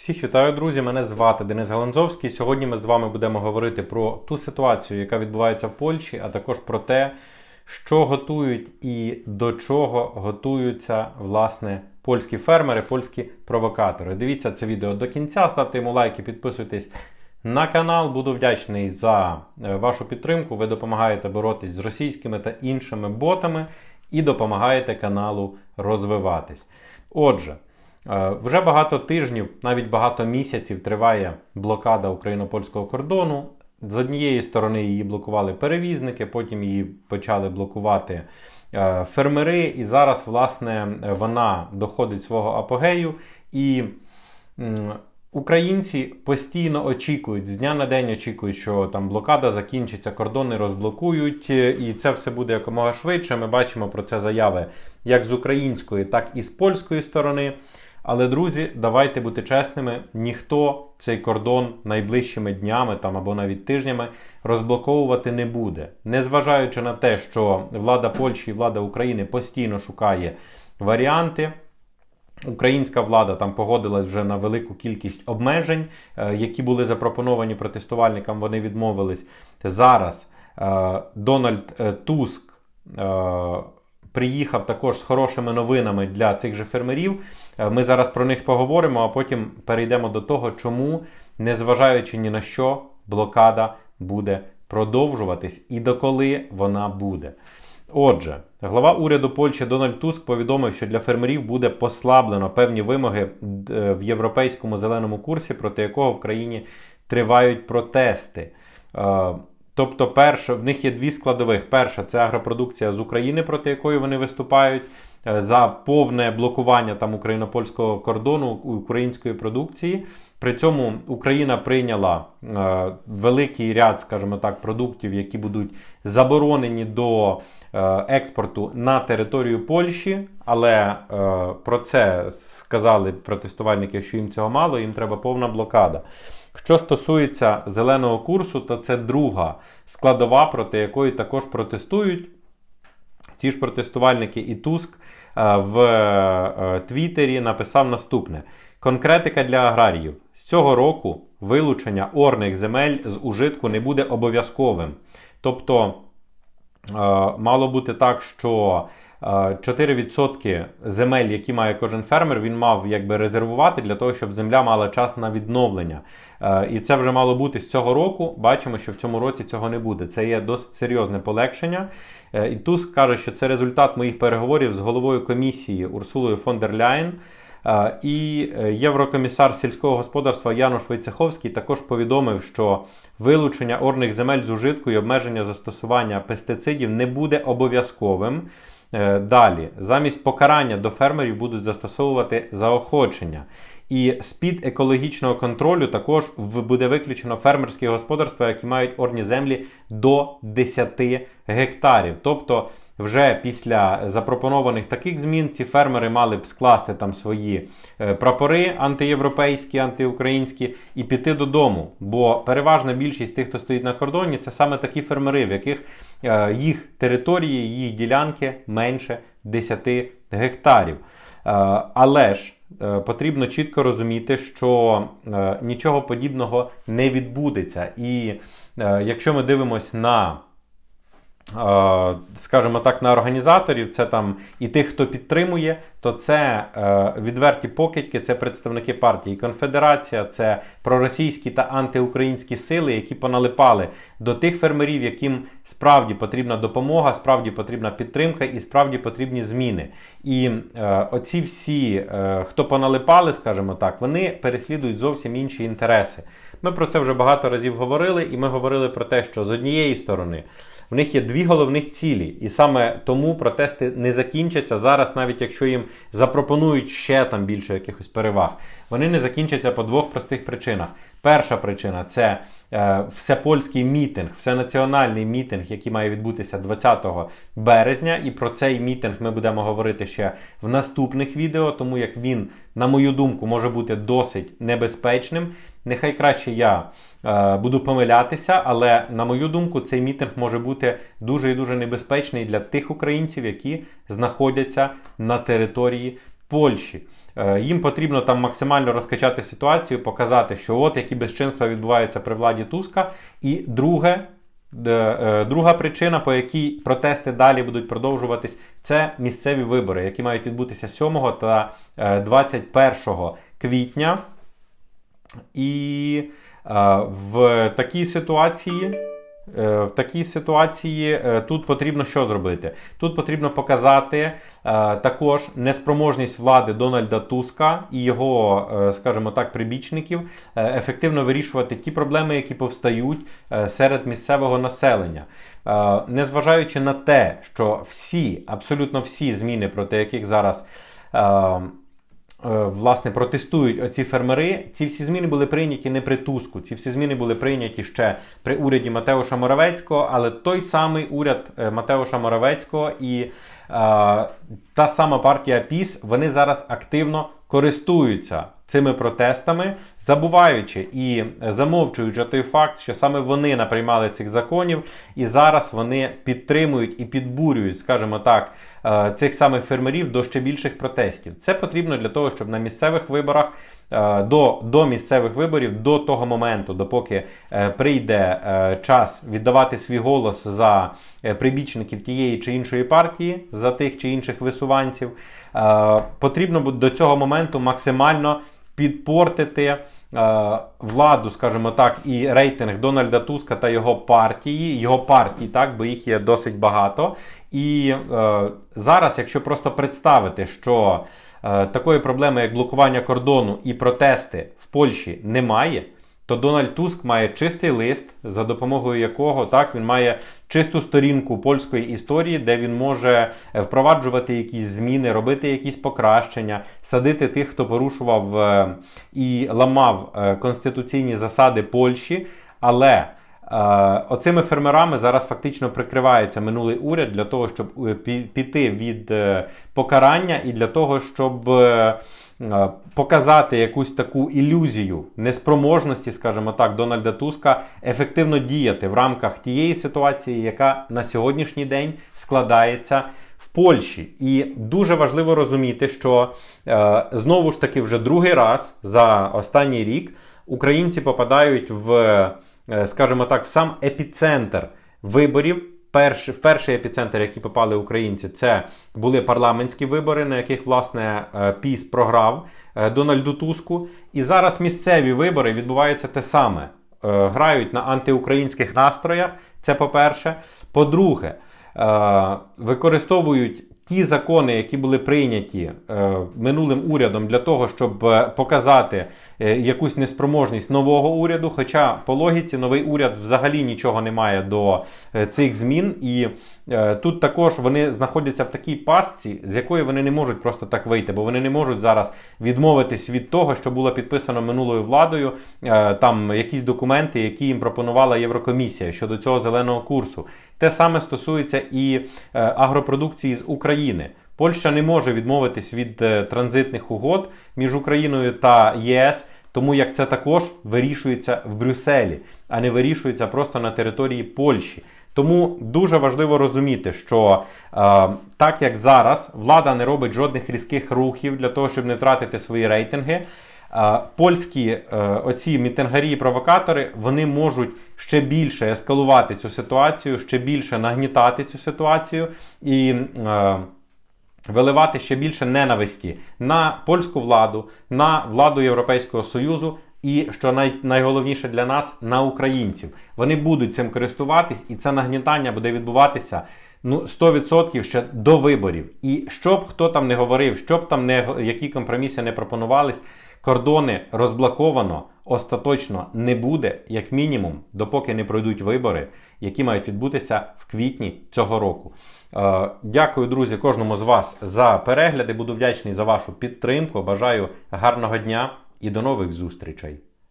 Всіх вітаю, друзі! Мене звати Денис Галанзовський. Сьогодні ми з вами будемо говорити про ту ситуацію, яка відбувається в Польщі, а також про те, що готують і до чого готуються власне польські фермери, польські провокатори. Дивіться це відео до кінця, ставте йому лайки, підписуйтесь на канал. Буду вдячний за е, вашу підтримку. Ви допомагаєте боротись з російськими та іншими ботами і допомагаєте каналу розвиватись. Отже. Е, Вже багато тижнів, навіть багато місяців триває блокада україно-польського кордону. З однієї сторони її блокували перевізники, потім її почали блокувати е, фермери, і зараз, власне, вона доходить свого апогею. І українці постійно очікують, з дня на день очікують, що там блокада закінчиться, кордони розблокують, е, і це все буде якомога швидше. Ми бачимо про це заяви як з української, так і з польської сторони. Але, друзі, давайте бути чесними, ніхто цей кордон найближчими днями там або навіть тижнями розблоковувати не буде. Незважаючи на те, що влада Польщі і влада України постійно шукає варіанти. Українська влада там погодилась вже на велику кількість обмежень, е, які були запропоновані протестувальникам. Вони відмовились. Зараз е, Дональд е, Туск приїхав також з хорошими новинами для цих же фермерів. Ми зараз про них поговоримо, а потім перейдемо до того, чому, незважаючи ні на що, блокада буде продовжуватись і доколи вона буде. Отже, глава уряду Польщі Дональд Туск повідомив, що для фермерів буде послаблено певні вимоги в європейському зеленому курсі, проти якого в країні тривають протести. Тобто, перше, в них є дві складових. Перша це агропродукція з України, проти якої вони виступають. За повне блокування там україно-польського кордону української продукції. При цьому Україна прийняла е, великий ряд, скажімо так, продуктів, які будуть заборонені до е, експорту на територію Польщі. Але е, про це сказали протестувальники, що їм цього мало, їм треба повна блокада. Що стосується зеленого курсу, то це друга складова, проти якої також протестують. Ті ж протестувальники і Туск в Твіттері написав наступне: конкретика для аграріїв. З цього року вилучення орних земель з ужитку не буде обов'язковим. Тобто, мало бути так, що 4% земель, які має кожен фермер, він мав якби резервувати для того, щоб земля мала час на відновлення. І це вже мало бути з цього року. Бачимо, що в цьому році цього не буде. Це є досить серйозне полегшення. Е, і Туск каже, що це результат моїх переговорів з головою комісії Урсулою фон дер Ляєн. І е, єврокомісар сільського господарства Януш Войцеховський також повідомив, що вилучення орних земель з ужитку і обмеження застосування пестицидів не буде обов'язковим. Е, далі, замість покарання до фермерів будуть застосовувати заохочення. І з-під екологічного контролю також буде виключено фермерські господарства, які мають орні землі до 10 гектарів. Тобто, вже після запропонованих таких змін ці фермери мали б скласти там свої е, прапори антиєвропейські, антиукраїнські і піти додому. Бо переважна більшість тих, хто стоїть на кордоні, це саме такі фермери, в яких е, їх території, їх ділянки менше 10 гектарів. Е, але ж потрібно чітко розуміти, що нічого подібного не відбудеться. І якщо ми дивимося на Скажімо так, на організаторів, це там і тих, хто підтримує, то це е, відверті покидьки, це представники партії Конфедерація, це проросійські та антиукраїнські сили, які поналипали до тих фермерів, яким справді потрібна допомога, справді потрібна підтримка і справді потрібні зміни. І е, оці всі, е, хто поналипали, скажімо так, вони переслідують зовсім інші інтереси. Ми про це вже багато разів говорили, і ми говорили про те, що з однієї сторони. В них є дві головних цілі, і саме тому протести не закінчаться зараз, навіть якщо їм запропонують ще там більше якихось переваг. Вони не закінчаться по двох простих причинах. Перша причина це е, всепольський мітинг, всенаціональний мітинг, який має відбутися 20 березня. І про цей мітинг ми будемо говорити ще в наступних відео, тому як він, на мою думку, може бути досить небезпечним. Нехай краще я е, буду помилятися, але на мою думку, цей мітинг може бути дуже і дуже небезпечний для тих українців, які знаходяться на території Польщі. Е, Їм потрібно там максимально розкачати ситуацію, показати, що от які безчинства відбуваються при владі Туска. І друге, е, друга причина, по якій протести далі будуть продовжуватись, це місцеві вибори, які мають відбутися 7 та е, 21 квітня. І е, в такій ситуації. е, В такій ситуації е, тут потрібно що зробити? Тут потрібно показати також неспроможність влади Дональда Туска і його, скажімо так, прибічників ефективно вирішувати ті проблеми, які повстають серед місцевого населення. Незважаючи на те, що всі, абсолютно всі зміни, проти яких зараз. Е, власне протестують оці фермери. Ці всі зміни були прийняті не при Туску. Ці всі зміни були прийняті ще при уряді Матеуша Моравецького, але той самий уряд е, Матеуша Моравецького і та сама партія ПІС вони зараз активно користуються цими протестами, забуваючи і замовчуючи той факт, що саме вони наприймали цих законів, і зараз вони підтримують і підбурюють, скажімо так, е, цих самих фермерів до ще більших протестів. Це потрібно для того, щоб на місцевих виборах. Е, До, до місцевих виборів, до того моменту, допоки е, прийде е, час віддавати свій голос за прибічників тієї чи іншої партії, за тих чи інших висуванців, потрібно до цього моменту максимально підпортити владу, скажімо так, і рейтинг Дональда Туска та його партії, його партії, так, бо їх є досить багато. І е, зараз, якщо просто представити, що такої проблеми, як блокування кордону і протести в Польщі немає. То Дональд Туск має чистий лист, за допомогою якого так він має чисту сторінку польської історії, де він може е, впроваджувати якісь зміни, робити якісь покращення, садити тих, хто порушував е, і ламав е, конституційні засади Польщі. Але е, оцими фермерами зараз фактично прикривається минулий уряд для того, щоб е, піти від е, покарання і для того, щоб. е, е, Показати якусь таку ілюзію неспроможності, скажімо так, Дональда Туска ефективно діяти в рамках тієї ситуації, яка на сьогоднішній день складається в Польщі. І дуже важливо розуміти, що е, знову ж таки вже другий раз за останній рік українці попадають в, е, скажімо так, в сам епіцентр виборів. Перший, в перший епіцентр, який попали українці, це були парламентські вибори, на яких власне е, ПІС програв е, Дональду Туску. І зараз місцеві вибори відбувається те саме. Е, Грають на антиукраїнських настроях. Це по-перше. По-друге, е, використовують ті закони, які були прийняті е, минулим урядом для того, щоб е, показати е, якусь неспроможність нового уряду. Хоча по логіці новий уряд взагалі нічого не має до е, цих змін, і е, тут також вони знаходяться в такій пастці, з якої вони не можуть просто так вийти, бо вони не можуть зараз відмовитись від того, що було підписано минулою владою, е, там якісь документи, які їм пропонувала Єврокомісія щодо цього зеленого курсу. Те саме стосується і е, агропродукції з України. Польща не може відмовитись від е, транзитних угод між Україною та ЄС, тому як це також вирішується в Брюсселі, а не вирішується просто на території Польщі. Тому дуже важливо розуміти, що е, так як зараз влада не робить жодних різких рухів для того, щоб не втратити свої рейтинги. Польські е, оці мітингарі і провокатори вони можуть ще більше ескалувати цю ситуацію, ще більше нагнітати цю ситуацію і е, виливати ще більше ненависті на польську владу, на владу Європейського Союзу. І що най, найголовніше для нас на українців. Вони будуть цим користуватись, і це нагнітання буде відбуватися ну 100% ще до виборів. І щоб хто там не говорив, щоб там не які компроміси не пропонувались, кордони розблоковано остаточно не буде, як мінімум, допоки не пройдуть вибори, які мають відбутися в квітні цього року. Е, Дякую, друзі, кожному з вас за перегляди. Буду вдячний за вашу підтримку. Бажаю гарного дня і до нових зустрічей.